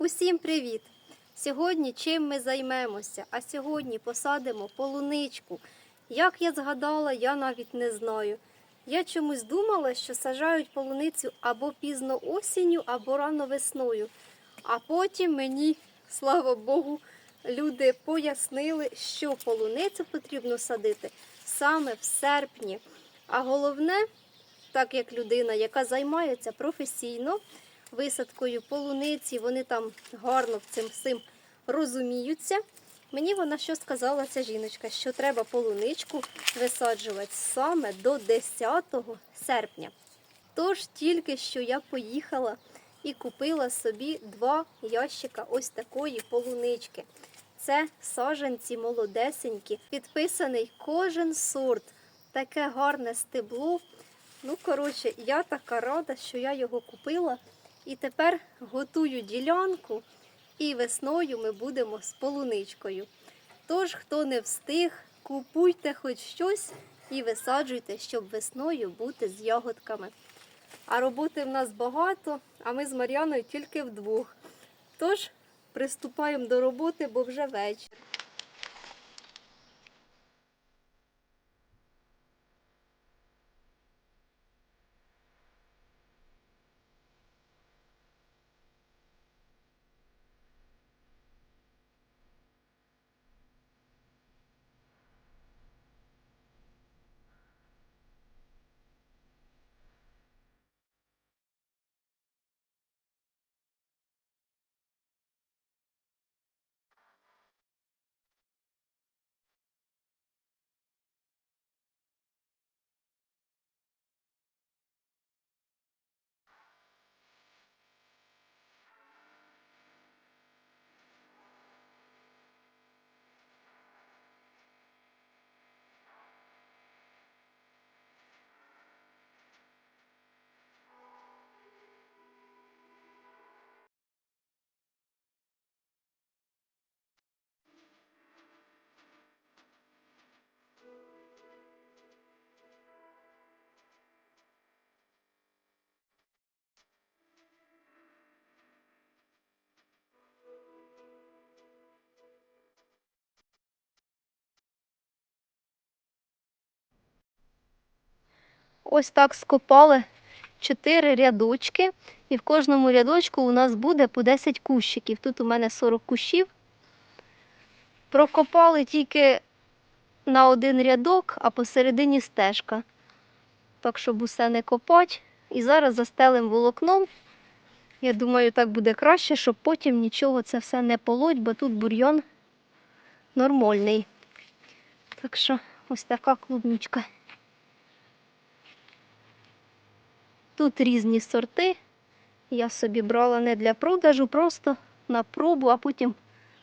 Усім привіт! Сьогодні чим ми займемося? А сьогодні посадимо полуничку. Як я згадала, я навіть не знаю. Я чомусь думала, що саджають полуницю або пізно осінню, або рано весною. А потім мені, слава Богу, люди пояснили, що полуницю потрібно садити саме в серпні. А головне, так як людина, яка займається професійно висадкою полуниці, вони там гарно цим всім розуміються. Мені вона що сказала ця жіночка, що треба полуничку висаджувати саме до 10 серпня. Тож тільки що я поїхала і купила собі два ящика ось такої полунички. Це саджанці молодесенькі, підписаний кожен сорт. Таке гарне стебло. Ну, коротше, я така рада, що я його купила. І тепер готую ділянку, і весною ми будемо з полуничкою. Тож, хто не встиг, купуйте хоч щось і висаджуйте, щоб весною бути з ягодками. А роботи в нас багато, а ми з Мар'яною тільки вдвох. Тож приступаємо до роботи, бо вже вечір. Ось так скопали чотири рядочки, і в кожному рядочку у нас буде по 10 кущиків. Тут у мене 40 кущів. Прокопали тільки на один рядок, а посередині стежка. Так, щоб усе не копати. І зараз застелим волокном. Я думаю, так буде краще, щоб потім нічого це все не полоть, бо тут бур'ян нормальний. Так що ось така клубничка. Тут різні сорти. Я собі брала не для продажу, просто на пробу, а потім,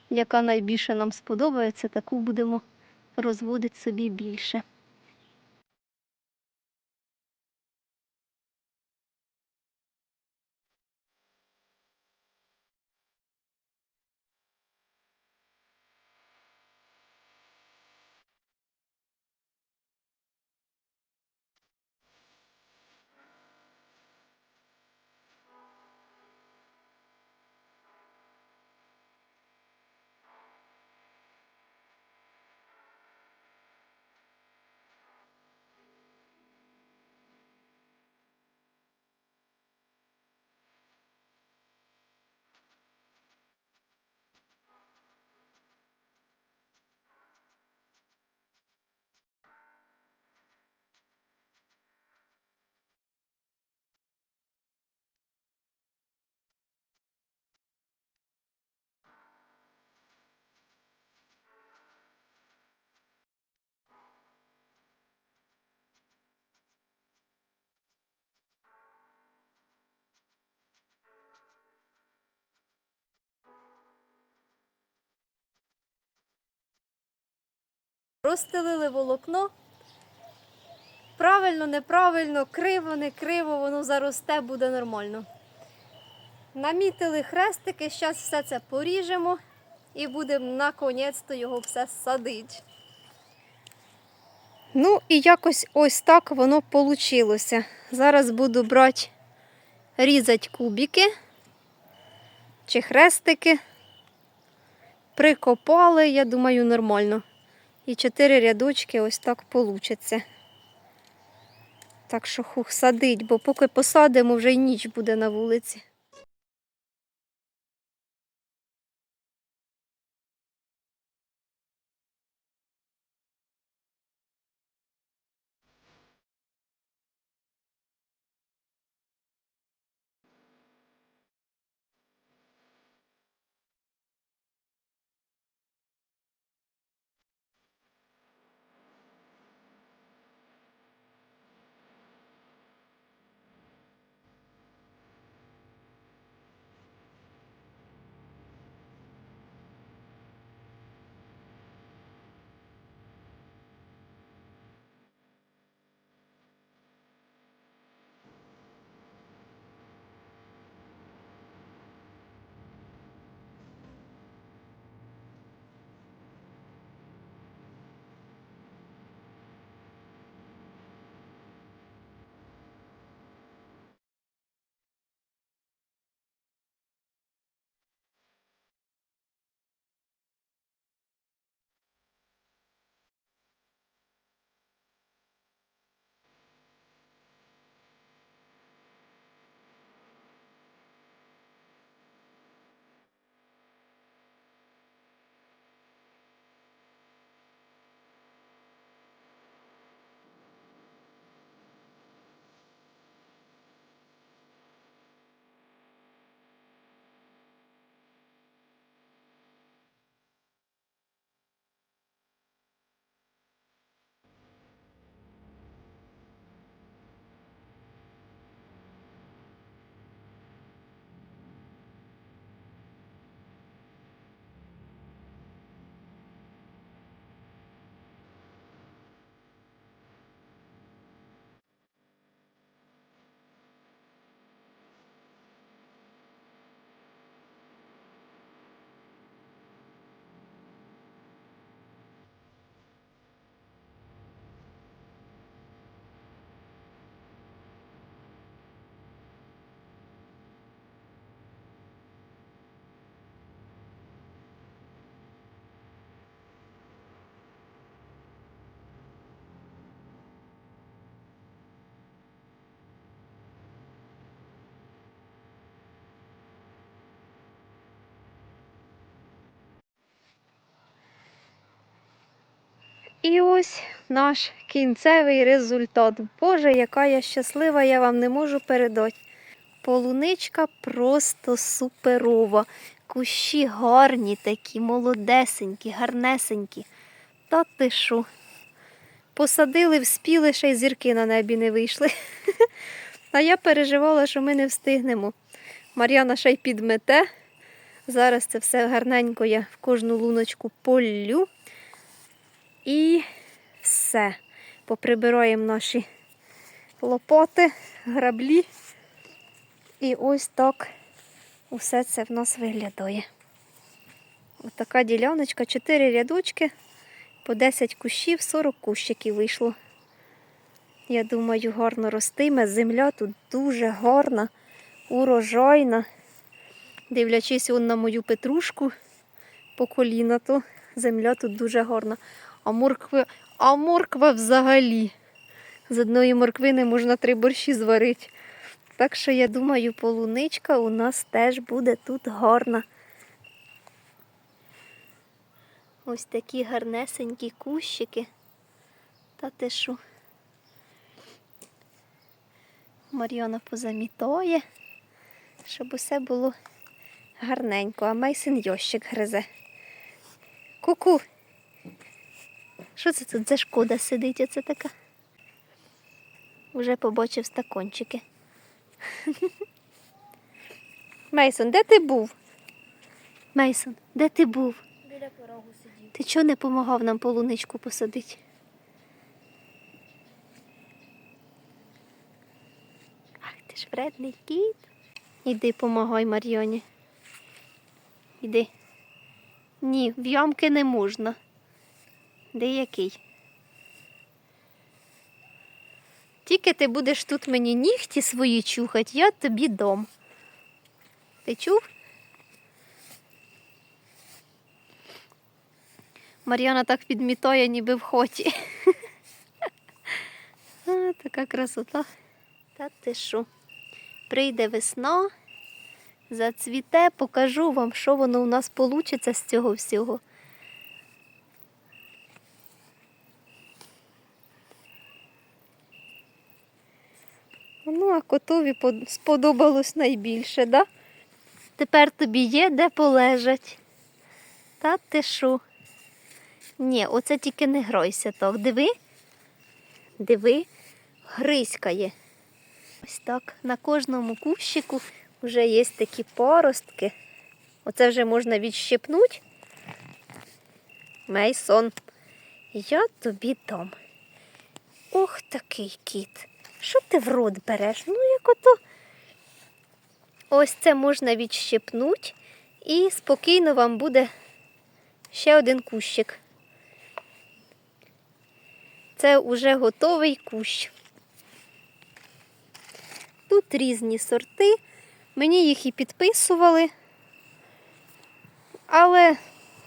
яка найбільше нам сподобається, таку будемо розводити собі більше. Розстелили волокно. Правильно, неправильно, криво, не криво, воно заросте, буде нормально. Намітили хрестики, зараз все це поріжемо і будемо наконець-то його все садити. Ну і якось ось так воно вийшло. Зараз буду брати, різати кубики чи хрестики. Прикопали, я думаю, нормально. І чотири рядочки ось так получиться. Так що хух садить, бо поки посадимо, вже й ніч буде на вулиці. І ось наш кінцевий результат. Боже, яка я щаслива, я вам не можу передати. Полуничка просто суперова. Кущі гарні такі, молодесенькі, гарнесенькі. Та ти що? Посадили, вспіли, ще й зірки на небі не вийшли. А я переживала, що ми не встигнемо. Мар'яна ще й підмете. Зараз це все гарненько я в кожну луночку полю. І все. Поприбираємо наші лопати, граблі. І ось так усе це в нас виглядає. Ось така діляночка, 4 рядочки, по 10 кущів, 40 кущиків вийшло. Я думаю, гарно ростиме. Земля тут дуже гарна, урожайна. Дивлячись он на мою петрушку по коліна, то земля тут дуже гарна. А морква, а морква взагалі. З одної морквини можна три борщі зварити. Так що я думаю, полуничка у нас теж буде тут гарна. Ось такі гарнесенькі кущики. Та ти що? Мар'яна позамітає, щоб усе було гарненько, а Мейсин йощик гризе. Ку-ку! Що це тут за шкода сидить оце така? Уже побачив стакончики. Мейсон, де ти був? Мейсон, де ти був? Біля порогу сидів. Ти чого не допомагав нам полуничку посадити? Ах, ти ж вредний кіт. Іди помагай Мар'яні. Іди. Ні, в ямки не можна. Де який? Тільки ти будеш тут мені нігті свої чухать, я тобі дом. Ти чув? Мар'яна так підмітає, ніби в хоті. така красота. Та ти що? Прийде весна, зацвіте, покажу вам, що воно у нас вийде з цього всього. Ну, а котові сподобалось найбільше, да? Тепер тобі є де полежать. Та ти що? Ні, оце тільки не грайся так. Диви. Диви, гризькає. Ось так. На кожному кущику вже є такі поростки. Оце вже можна відщипнути. Мейсон, я тобі дам. Ох, такий кіт. Що ти в рот береш? Ну, як ото. Ось це можна відщипнути і спокійно вам буде ще один кущик. Це вже готовий кущ. Тут різні сорти. Мені їх і підписували. Але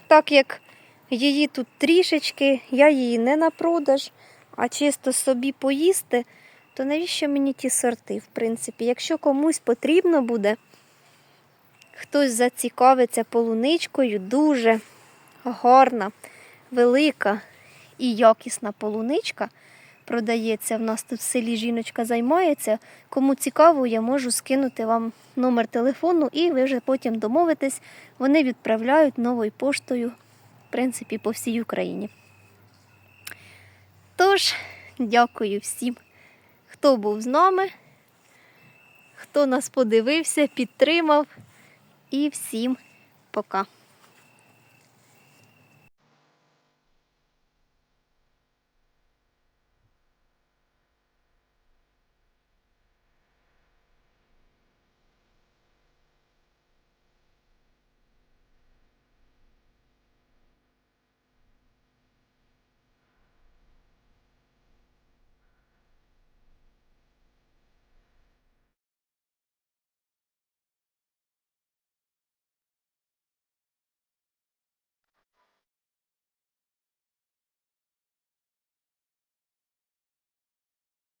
так як її тут трішечки, я її не на продаж, а чисто собі поїсти, то навіщо мені ті сорти, в принципі? Якщо комусь потрібно буде, хтось зацікавиться полуничкою, дуже гарна, велика і якісна полуничка продається. В нас тут в селі жіночка займається. Кому цікаво, я можу скинути вам номер телефону, і ви вже потім домовитесь. Вони відправляють новою поштою, в принципі, по всій Україні. Тож, дякую всім, хто був з нами, хто нас подивився, підтримав. І всім пока.